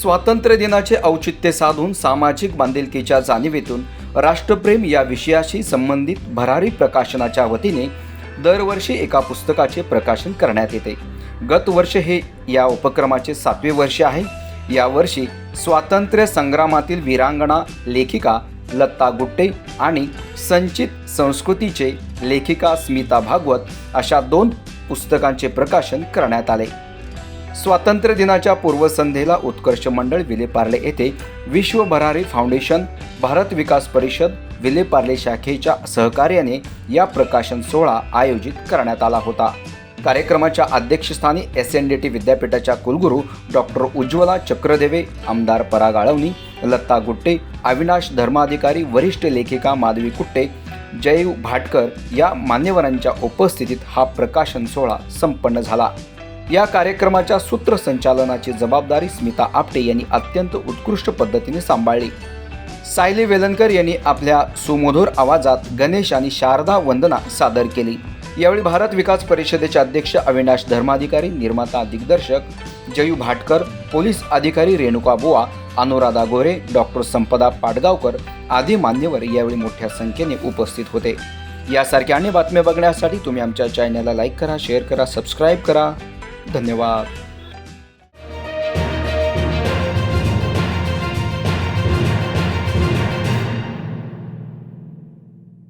स्वातंत्र्य दिनाचे औचित्य साधून सामाजिक बांधिलकीच्या जाणीवेतून राष्ट्रप्रेम या विषयाशी संबंधित भरारी प्रकाशनाच्या वतीने दरवर्षी एका पुस्तकाचे प्रकाशन करण्यात येते. गत वर्ष हे या उपक्रमाचे सातवे वर्ष आहे. यावर्षी स्वातंत्र्य संग्रामातील वीरांगणा लेखिका लत्ता गुट्टे आणि संचित संस्कृतीचे लेखिका स्मिता भागवत अशा दोन पुस्तकांचे प्रकाशन करण्यात आले. स्वातंत्र्य दिनाच्या पूर्वसंध्येला उत्कर्ष मंडळ विलेपार्ले येथे विश्व भरारी फाउंडेशन भारत विकास परिषद विलेपार्ले शाखेच्या सहकार्याने या प्रकाशन सोहळा आयोजित करण्यात आला होता. कार्यक्रमाच्या अध्यक्षस्थानी एस एन डी टी विद्यापीठाच्या कुलगुरू डॉक्टर उज्ज्वला चक्रदेवे आमदार पराग आळवणी लत्ता गुट्टे अविनाश धर्माधिकारी वरिष्ठ लेखिका माधवी कुट्टे जयू भाटकर या मान्यवरांच्या उपस्थितीत हा प्रकाशन सोहळा संपन्न झाला. या कार्यक्रमाच्या सूत्रसंचालनाची जबाबदारी स्मिता आपटे यांनी अत्यंत उत्कृष्ट पद्धतीने सांभाळली. सायली वेलनकर यांनी आपल्या सुमधुर आवाजात गणेश आणि शारदा वंदना सादर केली. यावेळी भारत विकास परिषदेचे अध्यक्ष अविनाश धर्माधिकारी निर्माता दिग्दर्शक जयू भाटकर पोलीस अधिकारी रेणुका बुवा अनुराधा गोरे डॉक्टर संपदा पाटगावकर आदी मान्यवर यावेळी मोठ्या संख्येने उपस्थित होते. यासारख्या अन्य बातम्या बघण्यासाठी तुम्ही आमच्या चॅनलला लाईक करा शेअर करा सबस्क्राईब करा. धन्यवाद.